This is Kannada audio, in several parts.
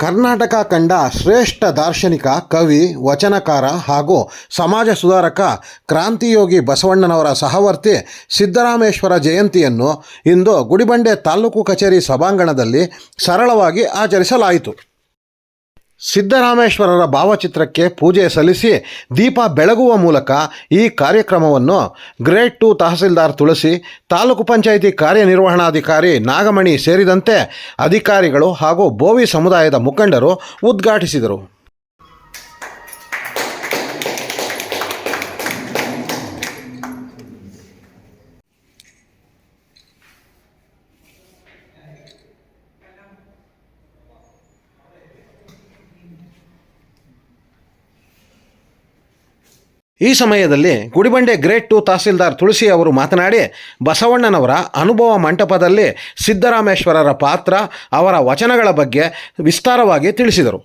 ಕರ್ನಾಟಕ ಕಂಡ ಶ್ರೇಷ್ಠ ದಾರ್ಶನಿಕ, ಕವಿ, ವಚನಕಾರ ಹಾಗೂ ಸಮಾಜ ಸುಧಾರಕ ಕ್ರಾಂತಿಯೋಗಿ ಬಸವಣ್ಣನವರ ಸಹವರ್ತಿ ಸಿದ್ದರಾಮೇಶ್ವರ ಜಯಂತಿಯನ್ನು ಇಂದು ಗುಡಿಬಂಡೆ ತಾಲೂಕು ಕಚೇರಿ ಸಭಾಂಗಣದಲ್ಲಿ ಸರಳವಾಗಿ ಆಚರಿಸಲಾಯಿತು. ಸಿದ್ದರಾಮೇಶ್ವರರ ಭಾವಚಿತ್ರಕ್ಕೆ ಪೂಜೆ ಸಲ್ಲಿಸಿ ದೀಪ ಬೆಳಗುವ ಮೂಲಕ ಈ ಕಾರ್ಯಕ್ರಮವನ್ನು ಗ್ರೇಡ್ ಟು ತಹಸೀಲ್ದಾರ್ ತುಳಸಿ, ತಾಲೂಕು ಪಂಚಾಯಿತಿ ಕಾರ್ಯನಿರ್ವಹಣಾಧಿಕಾರಿ ನಾಗಮಣಿ ಸೇರಿದಂತೆ ಅಧಿಕಾರಿಗಳು ಹಾಗೂ ಬೋವಿ ಸಮುದಾಯದ ಮುಖಂಡರು ಉದ್ಘಾಟಿಸಿದರು. ಈ ಸಮಯದಲ್ಲಿ ಗುಡಿಬಂಡೆ ಗ್ರೇಟ್ ಟು ತಹಸೀಲ್ದಾರ್ ತುಳಸಿ ಅವರು ಮಾತನಾಡಿ, ಬಸವಣ್ಣನವರ ಅನುಭವ ಮಂಟಪದಲ್ಲಿ ಸಿದ್ದರಾಮೇಶ್ವರರ ಪಾತ್ರ ಅವರ ವಚನಗಳ ಬಗ್ಗೆ ವಿಸ್ತಾರವಾಗಿ ತಿಳಿಸಿದರು.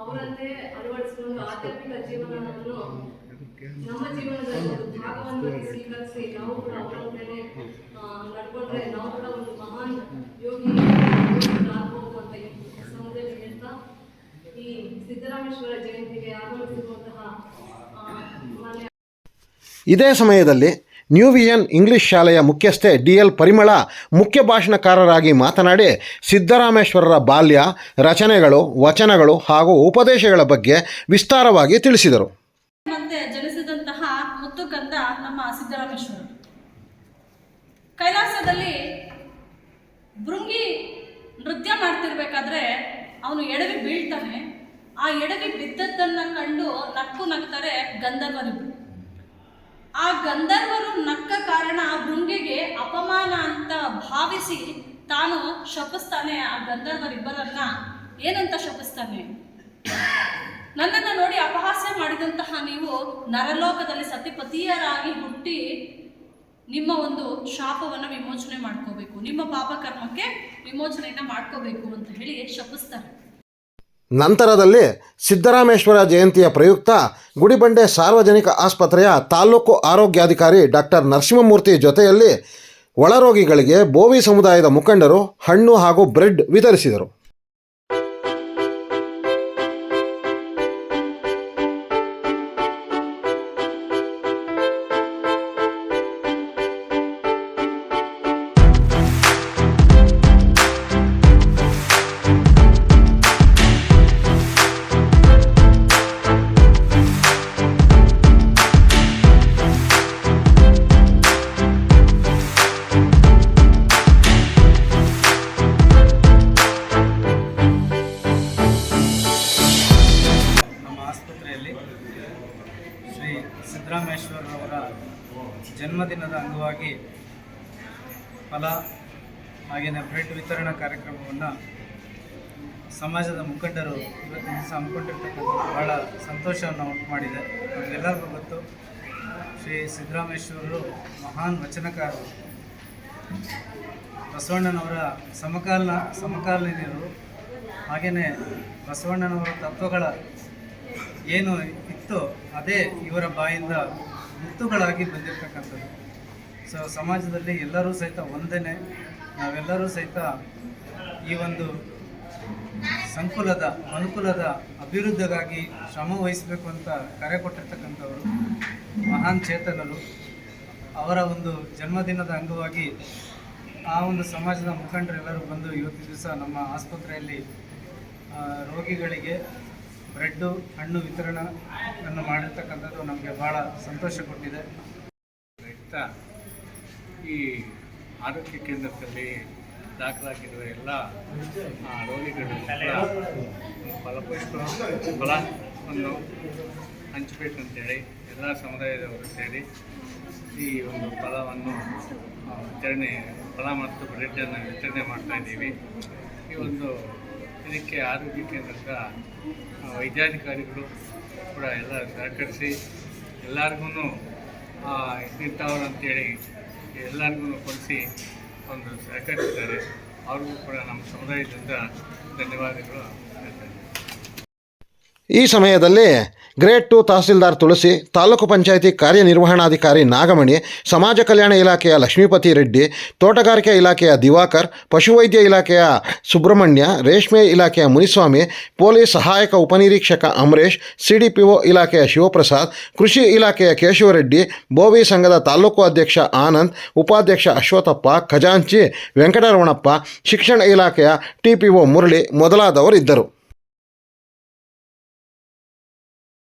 ಅವರಂತೆ ಆಧ್ಯಾತ್ಮಿಕ ಜೀವನವನ್ನು ನಮ್ಮ ಜೀವನದಲ್ಲಿ ಒಂದು ಭಾಗವನ್ನು ಸ್ವೀಕರಿಸಿ ನಾವು ಕೂಡ ಅವರಂತೆಯೇ ಆ, ನಡ್ಕೊಂಡ್ರೆ ನಾವು ಕೂಡ ಒಂದು ಮಹಾನ್ ಯೋಗಿ ಆಗ್ಬೋದು ಅಂತ ಈ ಹೇಳ್ತಾ ಈ ಸಿದ್ದರಾಮೇಶ್ವರ ಜಯಂತಿಗೆ ಆಗಮಿಸಿರುವಂತಹ ಇದೇ ಸಮಯದಲ್ಲಿ ನ್ಯೂ ವಿಯನ್ ಇಂಗ್ಲಿಷ್ ಶಾಲೆಯ ಮುಖ್ಯಸ್ಥೆ ಡಿ ಎಲ್ ಪರಿಮಳ ಮುಖ್ಯ ಭಾಷಣಕಾರರಾಗಿ ಮಾತನಾಡಿ ಸಿದ್ದರಾಮೇಶ್ವರರ ಬಾಲ್ಯ ರಚನೆಗಳು ವಚನಗಳು ಹಾಗೂ ಉಪದೇಶಗಳ ಬಗ್ಗೆ ವಿಸ್ತಾರವಾಗಿ ತಿಳಿಸಿದರು ಮತ್ತೆ ಜನಿಸಿದಂತಹ ಮುತ್ತುಕಂದ ನಮ್ಮ ಸಿದ್ದರಾಮೇಶ್ವರರು ಕೈಲಾಸದಲ್ಲಿ ಭೃಂಗಿ ನೃತ್ಯ ಮಾಡ್ತಿರ್ಬೇಕಾದ್ರೆ ಅವನು ಎಡವಿ ಬೀಳ್ತಾನೆ. ಆ ಎಡವಿ ಬಿದ್ದದ್ದನ್ನ ಕಂಡು ನಕ್ಕು ನಗ್ತಾರೆ ಗಂಧರ್ವರಿಬ್ರು. ಆ ಗಂಧರ್ವರು ನಕ್ಕ ಕಾರಣ ಆ ಭೃಂಗಿಗೆ ಅಪಮಾನ ಅಂತ ಭಾವಿಸಿ ತಾನು ಶಪಿಸ್ತಾನೆ ಆ ಗಂಧರ್ವರಿಬ್ಬರನ್ನ. ಏನಂತ ಶಪಿಸ್ತಾನೆ? ನನ್ನನ್ನು ನೋಡಿ ಅಪಹಾಸ್ಯ ಮಾಡಿದಂತಹ ನೀವು ನರಲೋಕದಲ್ಲಿ ಸತಿಪತಿಯರಾಗಿ ಹುಟ್ಟಿ ನಿಮ್ಮ ಒಂದು ಶಾಪವನ್ನು ವಿಮೋಚನೆ ಮಾಡ್ಕೋಬೇಕು. ನಿಮ್ಮ ಪಾಪಕರ್ಮಕ್ಕೆ ವಿಮೋಚನೆಯನ್ನ ಮಾಡ್ಕೋಬೇಕು ಅಂತ ಹೇಳಿ ಶಪಿಸ್ತಾರೆ. ನಂತರದಲ್ಲಿ ಸಿದ್ದರಾಮೇಶ್ವರ ಜಯಂತಿಯ ಪ್ರಯುಕ್ತ ಗುಡಿಬಂಡೆ ಸಾರ್ವಜನಿಕ ಆಸ್ಪತ್ರೆಯ ತಾಲೂಕು ಆರೋಗ್ಯಾಧಿಕಾರಿ ಡಾಕ್ಟರ್ ನರಸಿಂಹಮೂರ್ತಿ ಜೊತೆಯಲ್ಲಿ ಒಳರೋಗಿಗಳಿಗೆ ಬೋವಿ ಸಮುದಾಯದ ಮುಖಂಡರು ಹಣ್ಣು ಹಾಗೂ ಬ್ರೆಡ್ ವಿತರಿಸಿದರು. ಸಿದ್ದರಾಮೇಶ್ವರರವರ ಜನ್ಮದಿನದ ಅಂಗವಾಗಿ ಫಲ ಹಾಗೆಯೇ ಬ್ರೆಡ್ ವಿತರಣಾ ಕಾರ್ಯಕ್ರಮವನ್ನು ಸಮಾಜದ ಮುಖಂಡರು ಇವತ್ತಿನ ದಿವಸ ಬಹಳ ಸಂತೋಷವನ್ನು ಉಂಟು ಮಾಡಿದೆ. ನಮಗೆಲ್ಲರಿಗೂ ಗೊತ್ತು, ಶ್ರೀ ಸಿದ್ದರಾಮೇಶ್ವರರು ಮಹಾನ್ ವಚನಕಾರರು. ಬಸವಣ್ಣನವರ ಸಮಕಾಲೀನ, ಸಮಕಾಲೀನರು. ಹಾಗೆಯೇ ಬಸವಣ್ಣನವರ ತತ್ವಗಳ ಏನು ಇತ್ತು ಅದೇ ಇವರ ಬಾಯಿಂದ ಮುತ್ತುಗಳಾಗಿ ಬಂದಿರತಕ್ಕಂಥದ್ದು. ಸೊ ಸಮಾಜದಲ್ಲಿ ಎಲ್ಲರೂ ಸಹಿತ ಒಂದೇ ನಾವೆಲ್ಲರೂ ಸಹಿತ ಈ ಒಂದು ಸಂಕುಲದ, ಅನುಕೂಲದ ಅಭಿವೃದ್ಧಿಗಾಗಿ ಶ್ರಮ ವಹಿಸಬೇಕು ಅಂತ ಕರೆ ಕೊಟ್ಟಿರ್ತಕ್ಕಂಥವರು ಮಹಾನ್ ಚೇತನರು. ಅವರ ಒಂದು ಜನ್ಮದಿನದ ಅಂಗವಾಗಿ ಆ ಒಂದು ಸಮಾಜದ ಮುಖಂಡರೆಲ್ಲರೂ ಬಂದು ಇವತ್ತಿನ ದಿವಸ ನಮ್ಮ ಆಸ್ಪತ್ರೆಯಲ್ಲಿ ರೋಗಿಗಳಿಗೆ ಬ್ರೆಡ್ಡು, ಹಣ್ಣು ವಿತರಣೆಯನ್ನು ಮಾಡಿರ್ತಕ್ಕಂಥದ್ದು ನಮಗೆ ಭಾಳ ಸಂತೋಷ ಕೊಟ್ಟಿದೆ. ರೈತ ಈ ಆರೋಗ್ಯ ಕೇಂದ್ರದಲ್ಲಿ ದಾಖಲಾಗಿರುವ ಎಲ್ಲ ರೋಗಿಗಳು ಫಲಪುಷ್ಪ ಫಲವನ್ನು ಹಂಚಬೇಕಂತೇಳಿ ಎಲ್ಲ ಸಮುದಾಯದವರು ಸೇರಿ ಈ ಒಂದು ಫಲವನ್ನು ವಿತರಣೆ, ಫಲ ಮತ್ತು ಬ್ರೆಡ್ಡನ್ನು ವಿತರಣೆ ಮಾಡ್ತಾಯಿದ್ದೀವಿ ಈ ಒಂದು ಇದಕ್ಕೆ ಆರೋಗ್ಯ ಕೇಂದ್ರದ ವೈದ್ಯಾಧಿಕಾರಿಗಳು ಕೂಡ ಎಲ್ಲ ಸಹಕರಿಸಿ ಎಲ್ಲರಿಗೂ ಇಂಥವ್ರು ಅಂತೇಳಿ ಎಲ್ಲರಿಗೂ ಕೊಡಿಸಿ ಒಂದು ಸಹಕರಿಸಿದ್ದಾರೆ. ಅವ್ರಿಗೂ ಕೂಡ ನಮ್ಮ ಸಮುದಾಯದಿಂದ ಧನ್ಯವಾದಗಳು ಈ ಸಮಯದಲ್ಲಿ ಗ್ರೇಡ್ ಟು ತಹಸೀಲ್ದಾರ್ ತುಳಸಿ, ತಾಲೂಕು ಪಂಚಾಯಿತಿ ಕಾರ್ಯನಿರ್ವಹಣಾಧಿಕಾರಿ ನಾಗಮಣಿ, ಸಮಾಜ ಕಲ್ಯಾಣ ಇಲಾಖೆಯ ಲಕ್ಷ್ಮೀಪತಿ ರೆಡ್ಡಿ, ತೋಟಗಾರಿಕೆ ಇಲಾಖೆಯ ದಿವಾಕರ್, ಪಶುವೈದ್ಯ ಇಲಾಖೆಯ ಸುಬ್ರಹ್ಮಣ್ಯ, ರೇಷ್ಮೆ ಇಲಾಖೆಯ ಮುನಿಸ್ವಾಮಿ, ಪೊಲೀಸ್ ಸಹಾಯಕ ಉಪನಿರೀಕ್ಷಕ ಅಮರೇಶ್, ಸಿಡಿಪಿಒ ಇಲಾಖೆಯ ಶಿವಪ್ರಸಾದ್, ಕೃಷಿ ಇಲಾಖೆಯ ಕೇಶವರೆಡ್ಡಿ, ಬೋವಿ ಸಂಘದ ತಾಲೂಕು ಅಧ್ಯಕ್ಷ ಆನಂದ್, ಉಪಾಧ್ಯಕ್ಷ ಅಶ್ವಥಪ್ಪ, ಖಜಾಂಚಿ ವೆಂಕಟರಮಣಪ್ಪ, ಶಿಕ್ಷಣ ಇಲಾಖೆಯ ಟಿಪಿಒ ಮುರಳಿ ಮೊದಲಾದವರು ಇದ್ದರು